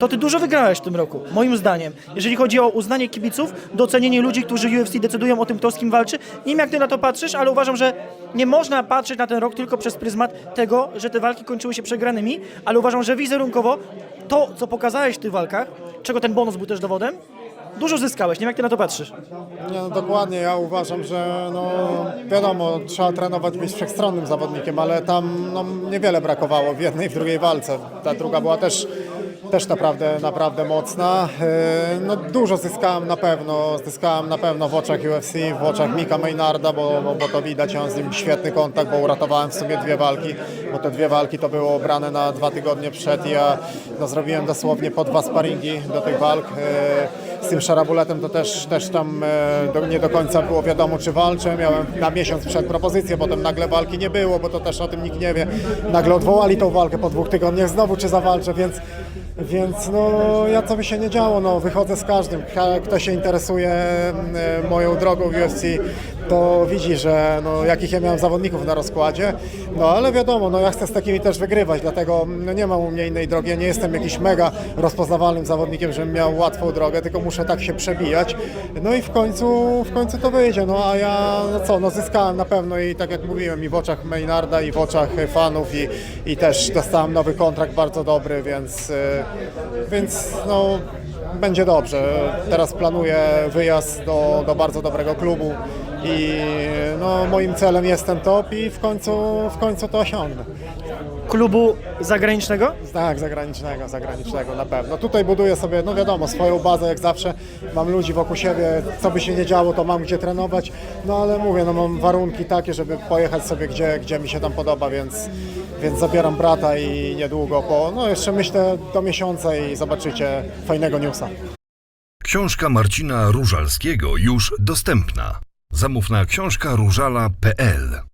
to ty dużo wygrałeś w tym roku, moim zdaniem. Jeżeli chodzi o uznanie kibiców, docenienie ludzi, którzy UFC decydują o tym, kto z kim walczy. Nie wiem, jak ty na to patrzysz, ale uważam, że nie można patrzeć na ten rok tylko przez pryzmat tego, że te walki kończyły się przegranymi, ale uważam, że wizerunkowo to, co pokazałeś w tych walkach, czego ten bonus był też dowodem, dużo zyskałeś. Nie wiem, jak ty na to patrzysz. Nie, no dokładnie, ja uważam, że no, wiadomo, trzeba trenować, być wszechstronnym zawodnikiem, ale tam no, niewiele brakowało w jednej i w drugiej walce. Ta druga była też, też naprawdę, naprawdę mocna. Yy, No, dużo zyskałem na pewno, zyskałem na pewno w oczach UFC, w oczach Mika Maynarda, bo, bo, bo to widać, ja z nim świetny kontakt, bo uratowałem w sumie dwie walki, bo te dwie walki to było brane na dwa tygodnie przed i ja no, zrobiłem dosłownie po dwa sparingi do tych walk. Z tym szarabuletem to też, też tam e, do, nie do końca było wiadomo, czy walczę. Miałem na miesiąc przed propozycję, potem nagle walki nie było, bo to też o tym nikt nie wie. Nagle odwołali tą walkę po dwóch tygodniach znowu, czy zawalczę, więc, więc no ja co by się nie działo, no wychodzę z każdym. Ka- Kto się interesuje e, moją drogą w UFC, to widzi, że no, jakich ja miałem zawodników na rozkładzie. No ale wiadomo, no ja chcę z takimi też wygrywać, dlatego no, nie mam u mnie innej drogi. Ja nie jestem jakiś mega rozpoznawalnym zawodnikiem, żebym miał łatwą drogę, tylko muszę tak się przebijać. No i w końcu, w końcu to wyjdzie. No a ja, no co, no zyskałem na pewno i tak jak mówiłem, i w oczach Maynarda, i w oczach fanów, i, i też dostałem nowy kontrakt bardzo dobry, więc, y, więc no będzie dobrze. Teraz planuję wyjazd do, do bardzo dobrego klubu i no, moim celem jest ten top i w końcu, w końcu to osiągnę. Klubu zagranicznego? Tak, zagranicznego, zagranicznego na pewno. Tutaj buduję sobie, no wiadomo, swoją bazę jak zawsze. Mam ludzi wokół siebie, co by się nie działo, to mam gdzie trenować. No ale mówię, no mam warunki takie, żeby pojechać sobie gdzie, gdzie mi się tam podoba, więc, więc zabieram brata i niedługo po, no jeszcze myślę do miesiąca i zobaczycie fajnego newsa. Książka Marcina Różalskiego już dostępna. Zamów na książkaróżala.pl